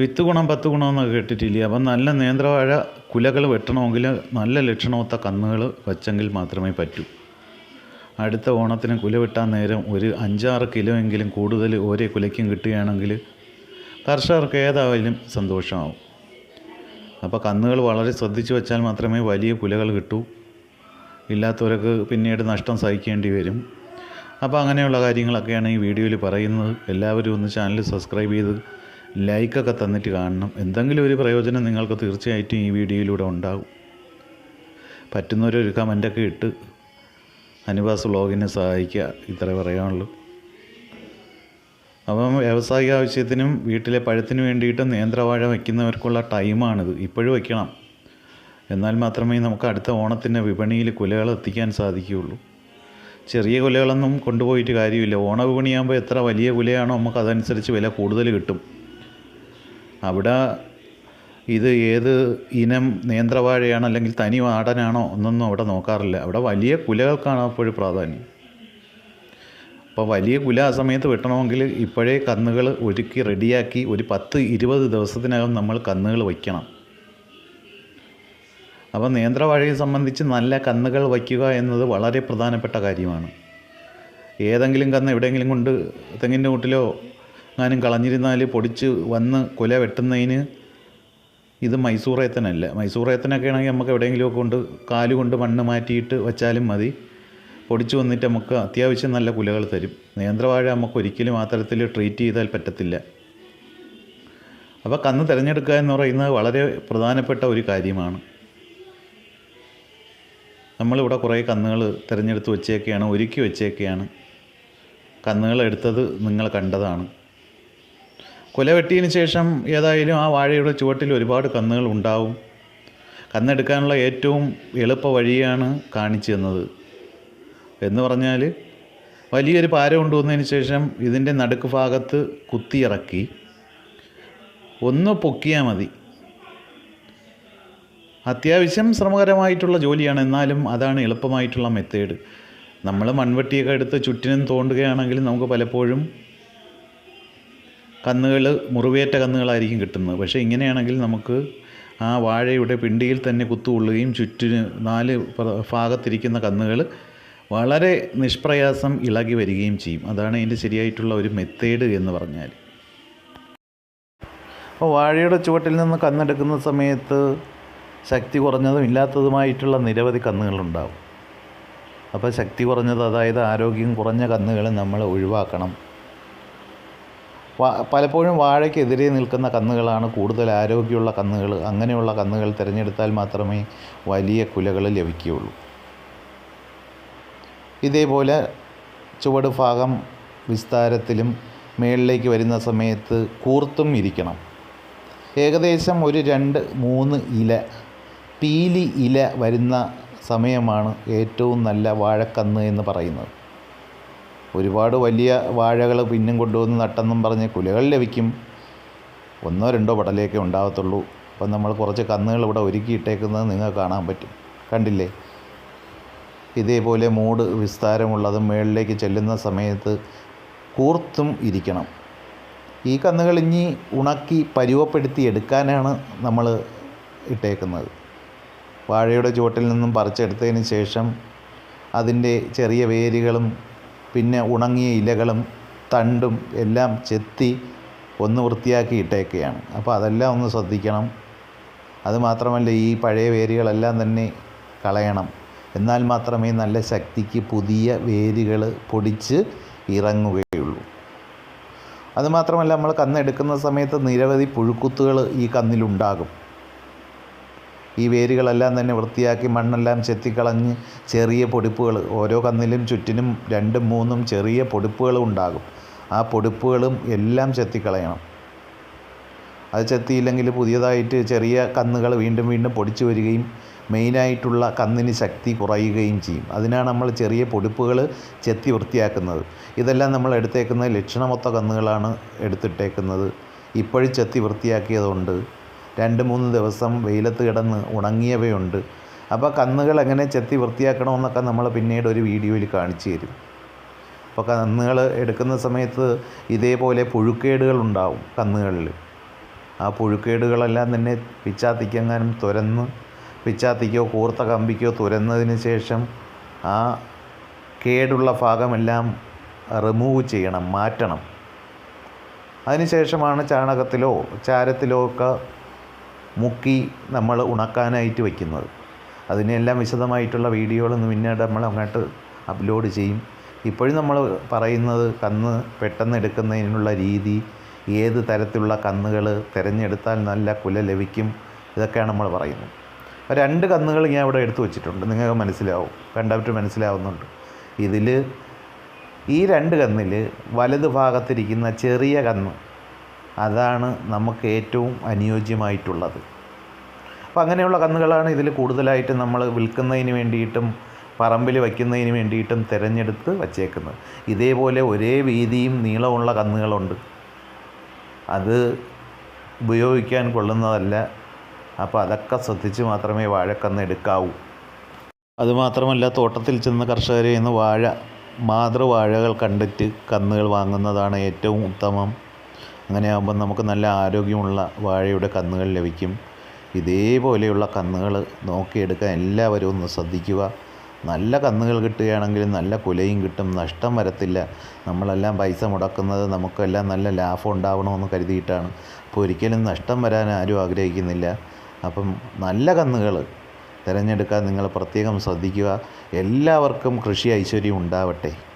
വിത്ത് ഗുണം പത്ത് ഗുണമെന്നൊക്കെ കേട്ടിട്ടില്ലേ? അപ്പം നല്ല നേന്ത്രവാഴ കുലകൾ വെട്ടണമെങ്കിൽ നല്ല ലക്ഷണമൊത്ത കന്നുകൾ വെച്ചെങ്കിൽ മാത്രമേ പറ്റൂ. അടുത്ത ഓണത്തിന് കുല വെട്ടാൻ നേരം ഒരു അഞ്ചാറ് കിലോ എങ്കിലും കൂടുതൽ ഓരോ കുലയ്ക്കും കിട്ടുകയാണെങ്കിൽ കർഷകർക്ക് ഏതായാലും സന്തോഷമാവും. അപ്പോൾ കന്നുകൾ വളരെ ശ്രദ്ധിച്ച് വെച്ചാൽ മാത്രമേ വലിയ കുലകൾ കിട്ടൂ. ഇല്ലാത്തവർക്ക് പിന്നീട് നഷ്ടം സഹിക്കേണ്ടി വരും. അപ്പോൾ അങ്ങനെയുള്ള കാര്യങ്ങളൊക്കെയാണ് ഈ വീഡിയോയിൽ പറയുന്നത്. എല്ലാവരും ഒന്ന് ചാനൽ സബ്സ്ക്രൈബ് ചെയ്ത് ലൈക്കൊക്കെ തന്നിട്ട് കാണണം. എന്തെങ്കിലും ഒരു പ്രയോജനം നിങ്ങൾക്ക് തീർച്ചയായിട്ടും ഈ വീഡിയോയിലൂടെ ഉണ്ടാകും. പറ്റുന്നവരൊരു കമന്റൊക്കെ ഇട്ട് അനുവാസ് വ്ളോഗിനെ സഹായിക്കുക. ഇത്ര പറയാനുള്ളൂ. അപ്പം വ്യാവസായിക ആവശ്യത്തിനും വീട്ടിലെ പഴത്തിന് വേണ്ടിയിട്ട് നേന്ത്രവാഴ വയ്ക്കുന്നവർക്കുള്ള ടൈമാണിത്. ഇപ്പോഴും വയ്ക്കണം. എന്നാൽ മാത്രമേ നമുക്ക് അടുത്ത ഓണത്തിന് വിപണിയിൽ കുലകൾ എത്തിക്കാൻ സാധിക്കുകയുള്ളൂ. ചെറിയ കുലകളൊന്നും കൊണ്ടുപോയിട്ട് കാര്യമില്ല. ഓണ വിപണിയാകുമ്പോൾ എത്ര വലിയ കുലയാണോ നമുക്ക് അതനുസരിച്ച് വില കൂടുതൽ കിട്ടും. അവിടെ ഇത് ഏത് ഇനം നേന്ത്രവാഴയാണ് അല്ലെങ്കിൽ തനി വാടനാണോ എന്നൊന്നും അവിടെ നോക്കാറില്ല. അവിടെ വലിയ കുലകൾക്കാണ് അപ്പോഴും പ്രാധാന്യം. അപ്പോൾ വലിയ കുല ആ സമയത്ത് വെട്ടണമെങ്കിൽ ഇപ്പോഴേ കന്നുകൾ ഒരുക്കി റെഡിയാക്കി ഒരു പത്ത് ഇരുപത് ദിവസത്തിനകം നമ്മൾ കന്നുകൾ വയ്ക്കണം. അപ്പോൾ നേന്ത്രവാഴയെ സംബന്ധിച്ച് നല്ല കന്നുകൾ വയ്ക്കുക എന്നത് വളരെ പ്രധാനപ്പെട്ട കാര്യമാണ്. ഏതെങ്കിലും കന്ന് എവിടെയെങ്കിലും കൊണ്ട് തെങ്ങിന്റെ കൂട്ടിലോ എങ്ങാനും കളഞ്ഞിരുന്നാൽ പൊടിച്ച് വന്ന് കുല വെട്ടുന്നതിന് ഇത് മൈസൂർ ഏത്തനൊക്കെ ആണെങ്കിൽ നമുക്ക് എവിടെയെങ്കിലുമൊക്കെ കൊണ്ട് കാൽ കൊണ്ട് മണ്ണ് മാറ്റിയിട്ട് വെച്ചാലും മതി. പൊടിച്ച് വന്നിട്ട് നമുക്ക് അത്യാവശ്യം നല്ല കുലകൾ തരും. നേന്ത്രവാഴ നമുക്ക് ഒരിക്കലും ആ തരത്തിൽ ട്രീറ്റ് ചെയ്താൽ പറ്റത്തില്ല. അപ്പോൾ കന്ന് തിരഞ്ഞെടുക്കുക എന്ന് പറയുന്നത് വളരെ പ്രധാനപ്പെട്ട ഒരു കാര്യമാണ്. നമ്മളിവിടെ കുറേ കന്നുകൾ തിരഞ്ഞെടുത്ത് വെച്ചേക്കെയാണ് ഒരുക്കി വെച്ചേക്കെയാണ്. കന്നുകൾ എടുത്തത് നിങ്ങൾ കണ്ടതാണ്. കുല വെട്ടിയതിന് ശേഷം ഏതായാലും ആ വാഴയുടെ ചുവട്ടിൽ ഒരുപാട് കന്നുകൾ ഉണ്ടാവും. കന്നെടുക്കാനുള്ള ഏറ്റവും എളുപ്പ വഴിയാണ് കാണിച്ചു തന്നത്. എന്ന് പറഞ്ഞാൽ വലിയൊരു പാര കൊണ്ടുവന്നതിന് ശേഷം ഇതിന്റെ നടുക്ക് ഭാഗത്ത് കുത്തിയിറക്കി. ഒന്ന് പൊക്കിയാൽ മതി. അത്യാവശ്യം ശ്രമകരമായിട്ടുള്ള ജോലിയാണ്. എന്നാലും അതാണ് എളുപ്പമായിട്ടുള്ള മെത്തേഡ് നമ്മൾ മൺവെട്ടിയൊക്കെ എടുത്ത് ചുറ്റിനും തോണ്ടുകയാണെങ്കിൽ നമുക്ക് പലപ്പോഴും കന്നുകൾ മുറിവേറ്റ കന്നുകളായിരിക്കും കിട്ടുന്നത്. പക്ഷേ ഇങ്ങനെയാണെങ്കിൽ നമുക്ക് ആ വാഴയുടെ പിണ്ടിയിൽ തന്നെ കുത്തുകൊള്ളുകയും ചുറ്റിന് നാല് ഭാഗത്തിരിക്കുന്ന കന്നുകൾ വളരെ നിഷ്പ്രയാസം ഇളകി വരികയും ചെയ്യും. അതാണ് ഇതിന്റെ ശരിയായിട്ടുള്ള ഒരു മെത്തേഡ് എന്ന് പറഞ്ഞാൽ. അപ്പോൾ വാഴയുടെ ചുവട്ടിൽ നിന്ന് കന്നെടുക്കുന്ന സമയത്ത് ശക്തി കുറഞ്ഞതും ഇല്ലാത്തതുമായിട്ടുള്ള നിരവധി കന്നുകളുണ്ടാവും. അപ്പോൾ ശക്തി കുറഞ്ഞത് അതായത് ആരോഗ്യം കുറഞ്ഞ കന്നുകൾ നമ്മൾ ഒഴിവാക്കണം. പലപ്പോഴും വാഴയ്ക്കെതിരെ നിൽക്കുന്ന കന്നുകളാണ് കൂടുതൽ ആരോഗ്യമുള്ള കന്നുകൾ. അങ്ങനെയുള്ള കന്നുകൾ തിരഞ്ഞെടുത്താൽ മാത്രമേ വലിയ കുലകൾ ലഭിക്കുകയുള്ളൂ. ഇതേപോലെ ചുവട് ഭാഗം വിസ്താരത്തിലും മേളിലേക്ക് വരുന്ന സമയത്ത് കൂർത്തും ഇരിക്കണം. ഏകദേശം ഒരു രണ്ട് മൂന്ന് ഇല പീലി ഇല വരുന്ന സമയമാണ് ഏറ്റവും നല്ല വാഴക്കന്ന് എന്ന് പറയുന്നത്. ഒരുപാട് വലിയ വാഴകൾ പിന്നും കൊണ്ടുവന്ന് നട്ടെന്നും പറഞ്ഞ് കുലകൾ ലഭിക്കും. ഒന്നോ രണ്ടോ പടലേക്കെ ഉണ്ടാകത്തുള്ളൂ. അപ്പം നമ്മൾ കുറച്ച് കന്നുകൾ ഇവിടെ ഒരുക്കിയിട്ടേക്കുന്നത് നിങ്ങൾക്ക് കാണാൻ പറ്റും. കണ്ടില്ലേ? ഇതേപോലെ മൂട് വിസ്താരമുള്ളതും മുകളിലേക്ക് ചെല്ലുന്ന സമയത്ത് കൂർത്തും ഇരിക്കണം. ഈ കന്നുകൾ ഇനി ഉണക്കി പരുവപ്പെടുത്തി എടുക്കാനാണ് നമ്മൾ ഇട്ടേക്കുന്നത്. വാഴയുടെ ചുവട്ടിൽ നിന്നും പറിച്ചെടുത്തതിന് ശേഷം അതിന്റെ ചെറിയ വേരുകളും പിന്നെ ഉണങ്ങിയ ഇലകളും തണ്ടും എല്ലാം ചെത്തി ഒന്ന് വൃത്തിയാക്കി ഇട്ടേക്കുകയാണ് അപ്പോൾ അതെല്ലാം ഒന്ന് ശ്രദ്ധിക്കണം. അതുമാത്രമല്ല ഈ പഴയ വേരുകളെല്ലാം തന്നെ കളയണം. എന്നാൽ മാത്രമേ നല്ല ശക്തിക്ക് പുതിയ വേരുകൾ പൊടിച്ച് ഇറങ്ങുകയുള്ളൂ. അതുമാത്രമല്ല നമ്മൾ കന്നെടുക്കുന്ന സമയത്ത് നിരവധി പുഴുക്കുത്തുകൾ ഈ കന്നിലുണ്ടാകും. ഈ വേരുകളെല്ലാം തന്നെ വൃത്തിയാക്കി മണ്ണെല്ലാം ചെത്തിക്കളഞ്ഞ് ചെറിയ പൊടിപ്പുകൾ ഓരോ കന്നിലും ചുറ്റിനും രണ്ടും മൂന്നും ചെറിയ പൊടിപ്പുകളും ഉണ്ടാകും. ആ പൊടിപ്പുകളും എല്ലാം ചെത്തിക്കളയണം. അത് ചെത്തിയില്ലെങ്കിൽ പുതിയതായിട്ട് ചെറിയ കന്നുകൾ വീണ്ടും വീണ്ടും പൊടിച്ചു വരികയും മെയിനായിട്ടുള്ള കന്നിന് ശക്തി കുറയുകയും ചെയ്യും. അതിനാണ് നമ്മൾ ചെറിയ പൊടിപ്പുകൾ ചെത്തി വൃത്തിയാക്കുന്നത്. ഇതെല്ലാം നമ്മൾ എടുത്തേക്കുന്നത് ലക്ഷണമൊത്ത കന്നുകളാണ് എടുത്തിട്ടേക്കുന്നത്. ഇപ്പോഴും ചെത്തി വൃത്തിയാക്കിയതുകൊണ്ട് രണ്ട് മൂന്ന് ദിവസം വെയിലത്ത് കിടന്ന് ഉണങ്ങിയവയുണ്ട്. അപ്പോൾ കന്നുകൾ എങ്ങനെ ചെത്തി വൃത്തിയാക്കണമെന്നൊക്കെ നമ്മൾ പിന്നീട് ഒരു വീഡിയോയിൽ കാണിച്ചു തരും. അപ്പോൾ കന്നുകൾ എടുക്കുന്ന സമയത്ത് ഇതേപോലെ പുഴുക്കേടുകൾ ഉണ്ടാവും കന്നുകളിൽ. ആ പുഴുക്കേടുകളെല്ലാം തന്നെ പിച്ചാത്തിക്കെങ്ങാനും തുരന്ന് പിച്ചാത്തിക്കോ കൂർത്ത കമ്പിക്കോ തുരന്നതിന് ശേഷം ആ കേടുള്ള ഭാഗമെല്ലാം റിമൂവ് ചെയ്യണം മാറ്റണം. അതിനുശേഷമാണ് ചാണകത്തിലോ ചാരത്തിലോ ഒക്കെ മുക്കി നമ്മൾ ഉണക്കാനായിട്ട് വയ്ക്കുന്നത്. അതിനെല്ലാം വിശദമായിട്ടുള്ള വീഡിയോകളൊന്നും പിന്നീട് നമ്മൾ അങ്ങോട്ട് അപ്ലോഡ് ചെയ്യും. ഇപ്പോഴും നമ്മൾ പറയുന്നത് കന്ന് പെട്ടെന്ന് എടുക്കുന്നതിനുള്ള രീതി ഏത് തരത്തിലുള്ള കന്നുകൾ തിരഞ്ഞെടുത്താൽ നല്ല കുല ലഭിക്കും ഇതൊക്കെയാണ് നമ്മൾ പറയുന്നത്. രണ്ട് കന്നുകൾ ഞാൻ ഇവിടെ എടുത്തു വച്ചിട്ടുണ്ട്. നിങ്ങൾക്ക് മനസ്സിലാവും കണ്ടവറ്റ് മനസ്സിലാവുന്നുണ്ട്. ഇതിൽ ഈ രണ്ട് കന്നിൽ വലത് ഭാഗത്തിരിക്കുന്ന ചെറിയ കന്ന് അതാണ് നമുക്ക് ഏറ്റവും അനുയോജ്യമായിട്ടുള്ളത്. അപ്പോൾ അങ്ങനെയുള്ള കന്നുകളാണ് ഇതിൽ കൂടുതലായിട്ട് നമ്മൾ വിൽക്കുന്നതിന് വേണ്ടിയിട്ടും പറമ്പിൽ വയ്ക്കുന്നതിന് വേണ്ടിയിട്ടും തിരഞ്ഞെടുത്ത് വച്ചേക്കുന്നത്. ഇതേപോലെ ഒരേ വീതിയും നീളമുള്ള കന്നുകളുണ്ട്. അത് ഉപയോഗിക്കാൻ കൊള്ളുന്നതല്ല. അപ്പോൾ അതൊക്കെ ശ്രദ്ധിച്ച് മാത്രമേ വാഴക്കന്ന് എടുക്കാവൂ. അതുമാത്രമല്ല തോട്ടത്തിൽ ചെന്ന് കർഷകരെ നിന്ന് വാഴ മാതൃവാഴകൾ കണ്ടിട്ട് കന്നുകൾ വാങ്ങുന്നതാണ് ഏറ്റവും ഉത്തമം. അങ്ങനെയാകുമ്പോൾ നമുക്ക് നല്ല ആരോഗ്യമുള്ള വാഴയുടെ കന്നുകൾ ലഭിക്കും. ഇതേപോലെയുള്ള കന്നുകൾ നോക്കിയെടുക്കാൻ എല്ലാവരും ഒന്ന് ശ്രദ്ധിക്കുക. നല്ല കന്നുകൾ കിട്ടുകയാണെങ്കിൽ നല്ല കുലയും കിട്ടും. നഷ്ടം വരത്തില്ല. നമ്മളെല്ലാം പൈസ മുടക്കുന്നത് നമുക്കെല്ലാം നല്ല ലാഭം ഉണ്ടാവണമെന്ന് കരുതിയിട്ടാണ്. അപ്പോൾ ഒരിക്കലും നഷ്ടം വരാൻ ആരും ആഗ്രഹിക്കുന്നില്ല. അപ്പം നല്ല കന്നുകൾ തിരഞ്ഞെടുക്കാൻ നിങ്ങൾ പ്രത്യേകം ശ്രദ്ധിക്കുക. എല്ലാവർക്കും കൃഷി ഐശ്വര്യം ഉണ്ടാവട്ടെ.